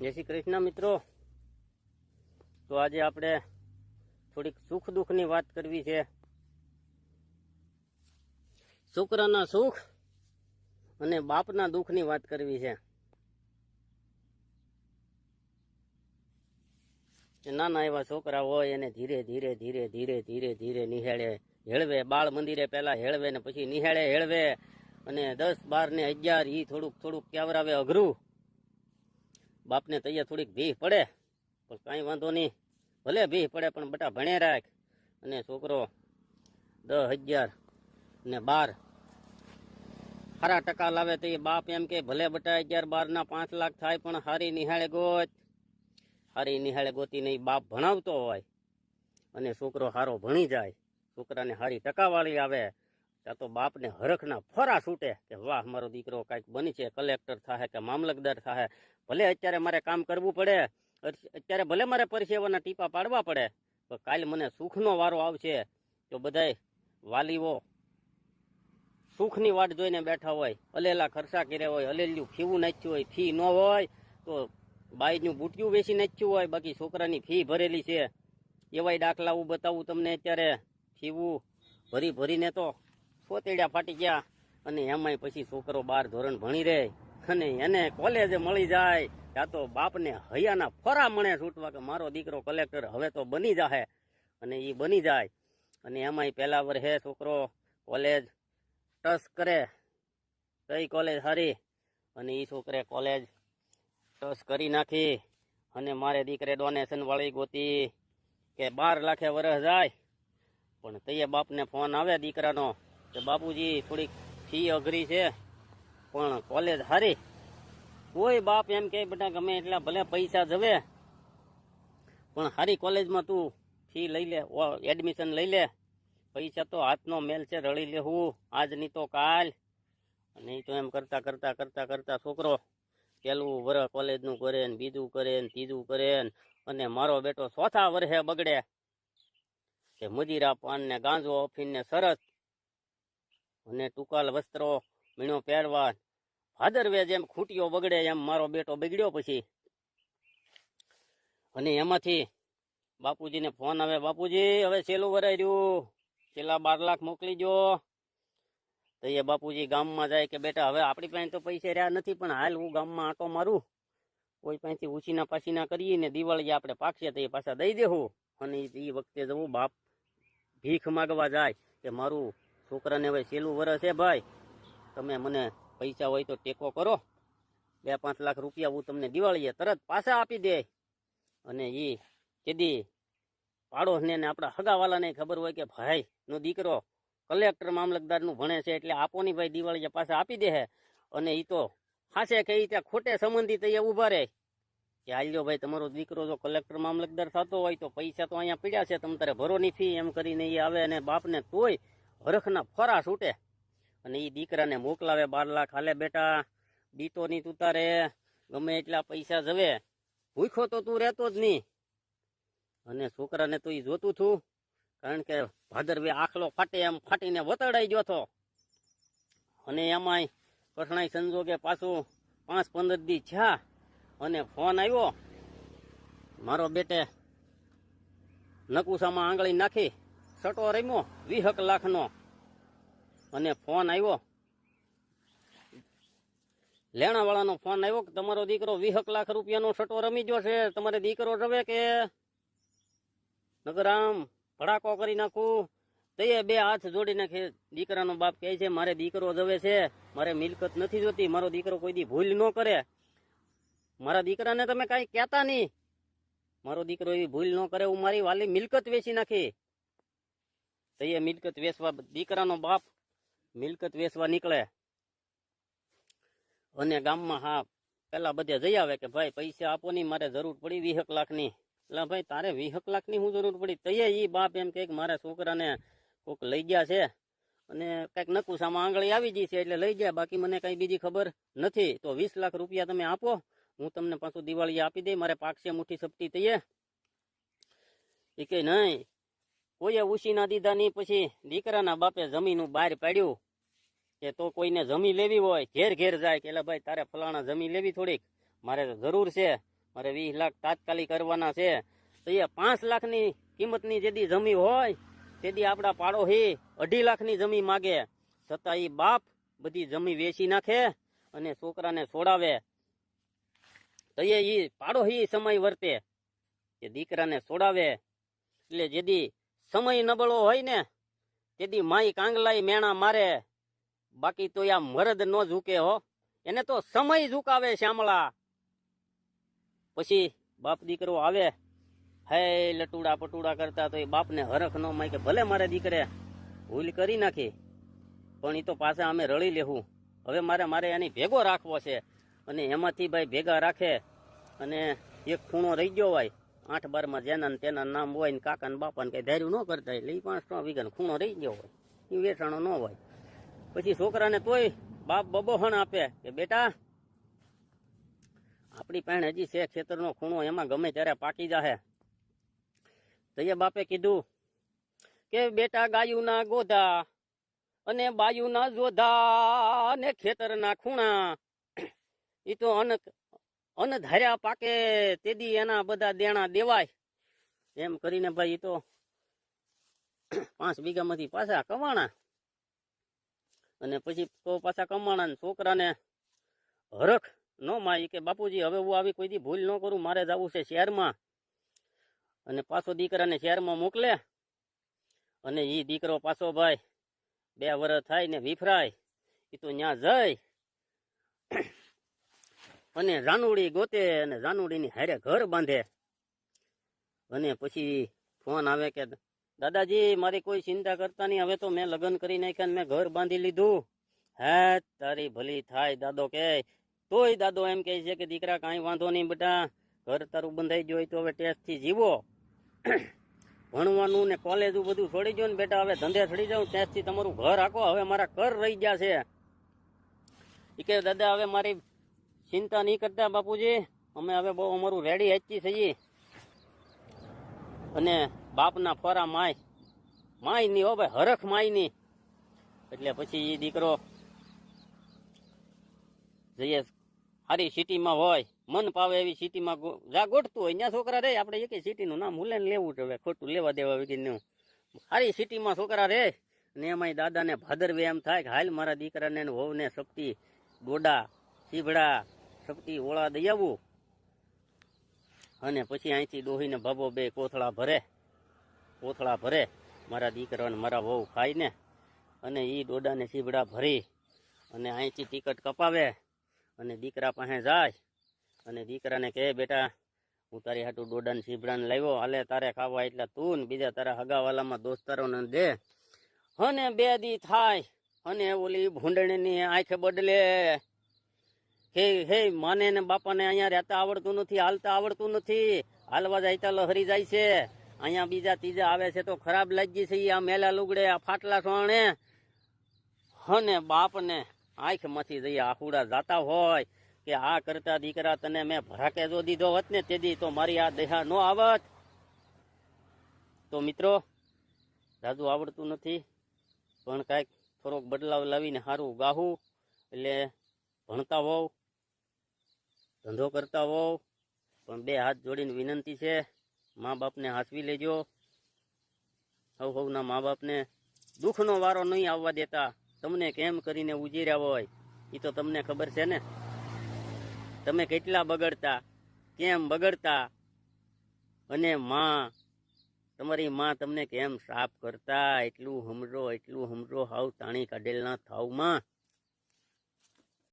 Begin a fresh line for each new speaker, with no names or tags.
જય શ્રી કૃષ્ણ મિત્રો. તો આજે આપણે થોડીક સુખ દુઃખની વાત કરવી છે. છોકરાના સુખ અને બાપના દુઃખની વાત કરવી છે. નાના એવા છોકરા હોય એને ધીરે ધીરે ધીરે ધીરે ધીરે ધીરે નિહાળે, હેળવે. બાળ મંદિરે પહેલા હેળવે ને પછી નિહાળે, હેળવે. અને દસ બાર ને અગિયાર ઈ થોડુંક થોડુંક કેવરાવે અઘરું. બાપને તૈયાર થોડીક ભીહ પડે. પણ કાંઈ વાંધો નહીં. ભલે ભીહ પડે, પણ બટા ભણે રાખ. અને છોકરો દસ અગિયાર ને બાર. સારા ટકા લાવે તો એ બાપ એમ કે, ભલે બટા અગિયાર બારના પાંચ લાખ થાય, પણ હારી નિહાળે ગોત. હારી નિહાળે ગોતીને નહીં બાપ ભણાવતો હોય. અને છોકરો હારો ભણી જાય. છોકરાને હારી ટકાવાળી આવે. ત્યાં તો બાપને હરખના ફરા છૂટે કે વાહ, મારો દીકરો કાંઈક બની છે, કલેક્ટર થાય કે મામલતદાર થાય ભલે અત્યારે મારે કામ કરવું પડે અત્યારે ભલે મારે પરસેવાના ટીપા પાડવા પડે, પણ કાલે મને સુખનો વારો આવશે તો બધાય વાલીઓ સુખની વાટ જોઈને બેઠા હોય, અલેલા ખર્ચા કર્યા હોય અલેલિયું ફીવું નાચ્યું હોય, ફી ન હોય, તો બાઈનું બુટિયું વેચી નાચ્યું હોય, બાકી છોકરાની ફી ભરેલી છે. એવાય દાખલાઓ બતાવું તમને અત્યારે. ફીવું ભરી ભરીને તો સોતેડ્યા ફાટી ગયા અને એમાંય પછી છોકરો બાર ધોરણ ભણી રહે અને એને કોલેજે મળી જાય. ત્યાં તો બાપને હૈયાના ફરા મણે છૂટવા કે મારો દીકરો કલેક્ટર હવે તો બની જાહે. અને એ બની જાય. અને એમાંય પહેલા વર્ષે છોકરો કોલેજ ટસ કરે. કઈ કોલેજ હારી અને એ છોકરે કોલેજ ટસ કરી નાખી. અને મારે દીકરે ડોનેશન વાળી ગોતી કે બાર લાખે વરસ જાય. પણ તૈયે બાપને ફોન આવે દીકરાનો. કે બાપુજી, થોડીક ફી અઘરી છે, પણ કોલેજ હારી. કોઈ બાપ એમ કે બેટા, ગમે એટલા ભલે પૈસા જવે, પણ હારી કોલેજમાં તું ફી લઈ લે એડમિશન લઈ લે. પૈસા તો હાથનો મેલ છે રળી લેવું. આજ નહીં તો કાલ. નહીં તો એમ કરતા કરતા કરતા કરતા છોકરો પહેલું વરસ કોલેજનું કરે ને બીજું કરે ને ત્રીજું કરે ને, અને મારો બેટો ચોથા વર્ષે બગડે. કે મજીરા પાન ને ગાંજો અફીન ને સરસ અને ટૂંકાલ વસ્ત્રો મીણો પહેરવા. ભાદરવે જેમ ખૂંટીઓ બગડે એમ મારો બેટો બગડ્યો પછી. અને એમાંથી બાપુજીને ફોન આવે, બાપુજી, હવે છેલ્લું વરાઈ રહ્યું. છેલ્લા બાર લાખ મોકલી દો તો એ બાપુજી ગામમાં જાય કે, બેટા, હવે આપણી પાસે તો પૈસા રહ્યા નથી, પણ હાલ હું ગામમાં આટો મારું. કોઈ પાસેથી ઉછીના પાછીના કરીએ દિવાળી આપણે પાકશે તો એ પાછા દઈ દેવું અને એ વખતે જવું બાપ ભીખ માગવા જાય કે, મારું છોકરાને હવે છેલ્લું વરસ છે ભાઈ. તમે મને પૈસા હોય તો ટેકો કરો. બે પાંચ લાખ રૂપિયા હું તમને દિવાળીએ તરત પાછા આપી દે. અને એ કેદી પાડોશને ને આપણા હગાવાલાને ખબર હોય કે ભાઈ, નો દીકરો કલેક્ટર મામલતદારનું ભણે છે એટલે આપો ની ભાઈ દિવાળીએ પાછા આપી દે અને એ તો હાશે કે એ ત્યાં ખોટે સંબંધી તૈયાર ઊભા રહે. કે હાલ્યો ભાઈ તમારો દીકરો જો કલેક્ટર મામલતદાર થતો હોય તો પૈસા તો અહીંયા પીડ્યા છે, તમ તારે ભરોની ફી એમ કરીને એ આવે અને બાપને તોય હરખના ફરા છૂટે. અને એ દીકરાને મોકલાવે બાર લાખ હાલે બેટા, બીતો ની તું તારે ગમે એટલા પૈસા જવે. ભૂખો તો તું રહેતો જ નહીં. અને છોકરાને તો એ જોતું થું કારણ કે ભાદરવે આખલો ફાટે એમ ફાટીને વતડાઈ ગયો હતો. અને એમાંય કઠણાઈ સંજોગે પાછું પાંચ પંદર દી થયા અને ફોન આવ્યો. મારો બેટે નકુસામાં આંગળી નાખી. સટો રમ્યો વીહક લાખનો. અને ફોન આવ્યો. લેણાવાળાનો ફોન આવ્યો કે તમારો દીકરો વીહક લાખ રૂપિયાનો સટો રમી ગયો છે, તમારે દીકરો રવે કે? નગરામ ભડાકો કરી નાખું. તઈએ બે હાથ જોડી નાખે દીકરાનો બાપ કહે છે, મારે દીકરો જવે છે, મારે મિલકત નથી જોતી, મારો દીકરો કોઈ દી ભૂલ ન કરે. મારા દીકરાને તમે કાંઈ કહેતા નહીં. મારો દીકરો એવી ભૂલ ન કરે, હું મારી વાલી મિલકત વેચી નાખી. તઈએ મિલકત વેચવા દીકરાનો બાપ મિલકત વેચવા નીકળે. અને ગામમાં હા, પેલા બધે જઈ આવે કે ભાઈ, પૈસા આપો ની મારે જરૂર પડી વીહક લાખની. એટલે ભાઈ, તારે વીહક લાખની શું જરૂર પડી? તૈયે એ બાપ એમ કે મારા છોકરાને કોક લઈ ગયા છે અને કંઈક નકુસામાં આંગળી આવી ગઈ છે એટલે લઈ ગયા. બાકી મને કઈ બીજી ખબર નથી. તો વીસ લાખ રૂપિયા તમે આપો. હું તમને પાછું દિવાળી આપી દઈ. મારે પાકશે મુઠ્ઠી સપટી તૈયે એ. કે નહીં કોઈએ ઉછી ના દીધા નહીં, પછી દીકરાના બાપે જમીન બહાર પાડ્યું કે તો કોઈને જમી લેવી હોય, ઘેર ઘેર જાય કે ભાઈ, તારે ફલાણા જમી લેવી થોડીક, મારે જરૂર છે, મારે વીસ લાખ તાત્કાલિક કરવાના છે. તો એ પાંચ લાખની કિંમતની જેદી જમી હોય, તેદી આપણા પાડો હી અઢી લાખની જમી માગે. છતાં એ બાપ બધી જમી વેચી નાખે અને છોકરાને છોડાવે. તો એ ઈ પાડો હી સમય વર્તે કે દીકરાને છોડાવે. એટલે જેદી સમય નબળો હોય ને, તેથી માઈ કાંગલાઈ મેણા મારે. બાકી તો આ મરદ નો ઝૂકે હો. એને તો સમય ઝુકાવે શ્યામળા. પછી બાપ દીકરો આવે. હે લટુડા પટુડા કરતા તો એ બાપને હરખ ન માય કે ભલે મારે દીકરે ભૂલ કરી નાખી, પણ એ તો પાછા અમે રળી લેવું હવે મારે મારે એની ભેગો રાખવો છે. અને એમાંથી ભાઈ ભેગા રાખે. અને એક ખૂણો રહી ગયો હોય. આઠ બારમાં જેના ને તેના નામ હોય ને કાકા ને બાપા ને કઈ ધાર્યું ન કરતા એટલે એ પાંચ ત્રણ વીઘાનો ખૂણો રહી ગયો હોય. એ વેચાણો ન હોય. પછી છોકરાને તોય બાપ બબોહણ આપે કે બેટા, આપણી પાસે હજી છે ખેતરનો ખૂણો, એમાં ગમે ત્યારે પાકી જાહે. તો બાપે કીધું કે બેટા ગાયુના ગોધા અને બાયુના જોધા અને ખેતરના ખૂણા. એ તો અન અન ધાર્યા પાકે તેદી એના બધા દેણા દેવાય. એમ કરીને ભાઈ તો પાંચ વીઘામાંથી પાછા કમાણા. અને પછી તો પાછા કમાણા છોકરાને હરખ ન માય. કે બાપુજી, હવે હું આવી કોઈ દી ભૂલ ન કરું, મારે જવું છે શહેરમાં. અને પાછો દીકરાને શહેરમાં મોકલે. અને એ દીકરો પાછો ભાઈ બે વર્ષ થાય ને વિફરાય. એ તો ત્યાં જઈ અને રાનુડી ગોતે અને રાનુડીની હારે ઘર બાંધે. અને પછી ફોન આવે કે, દાદાજી, મારી કોઈ ચિંતા કરતા નહીં, હવે તો મેં લગ્ન કરી નાખ્યા મેં ઘર બાંધી લીધું. હે, તારી ભલી થાય, દાદો કે. તોય દાદો એમ કહે છે કે, દીકરા, કાંઈ વાંધો નહીં બેટા, ઘર તારું બંધાઈ ગયું હોય તો હવે ટેસ્ટથી જીવો. ભણવાનું ને કોલેજ બધું છોડી ગયું ને બેટા, હવે ધંધે છોડી જાઉં ત્યાંથી તમારું ઘર આખો હવે મારા ઘર રહી ગયા છે. એ કે દાદા, હવે મારી ચિંતા નહીં કરતા બાપુજી. અમે હવે બહુ અમારું રેડી હચી થઈએ અને બાપના ફરા માય. માયની હો ભાઈ, હરખ માયની એટલે પછી એ દીકરો જઈએ સારી સિટીમાં હોય, મન પાવે એવી સિટીમાં જા ગોઠતું હોય. ત્યાં છોકરા રે, આપણે એક સિટીનું નામ ભૂલે લેવું જ હવે, ખોટું લેવા દેવા વગરનું. સારી સિટીમાં છોકરા રે ને એમાંય દાદાને ભાદરવે એમ થાય કે, હાલ મારા દીકરાને વહુને શક્તિ, ગોડા સીભડા શક્તિ ઓળા દઈ આવું. અને પછી અહીંથી ડોહીને ભાભો બે કોથળા ભરે. કોથળા ભરે. મારા દીકરાને મારા વહુ ખાઈને અને એ ડોડાને સીબડા ભરી અને અહીંથી ટિકટ કપાવે અને દીકરા પાસે જાય અને દીકરાને કહે, બેટા, હું તારી હાટું ડોડાને સીબડાને લાવ્યો. હાલે તારે ખાવા એટલે તું ને બીજા તારા હગાવાલામાં દોસ્તારોને દે. અને બે દી થાય અને ઓલી ભૂંડણીની આંખે બદલે હે હે, માને ને બાપાને અહીંયા રહેતા આવડતું નથી, હાલતા આવડતું નથી. હાલવા જાય લહરી જાય છે. અહીંયા બીજા ત્રીજા આવે છે તો ખરાબ લાગી છે આ મેલા લુગડે, આ ફાટલા સોણે. અને બાપને આંખમાંથી જઈ આહુડા જાતા હોય કે આ કરતા દીકરા તને મેં ભરાકે જો દીધો હોત ને તેથી તો મારી આ દેહા નો આવત. તો મિત્રો દાદુ આવડતું નથી, પણ કાંઈક થોડોક બદલાવ લાવીને સારું ગાહું. એટલે ભણતા હોવ. ધંધો કરતા હોવ, પણ બે હાથ જોડીને વિનંતી છે મા બાપને હાંસવી લેજો. હવ હવના મા બાપને દુઃખનો વારો નહીં આવવા દેતા. તમને કેમ કરીને ઉજીર્યા હોય એ તો તમને ખબર છે ને? તમે કેટલા બગડતા, કેમ બગડતા? અને માં, તમારી માં તમને કેમ સાફ કરતા? એટલું હમરો એટલું હમરો, હાવ તાણી કાઢેલ ના થાવમાં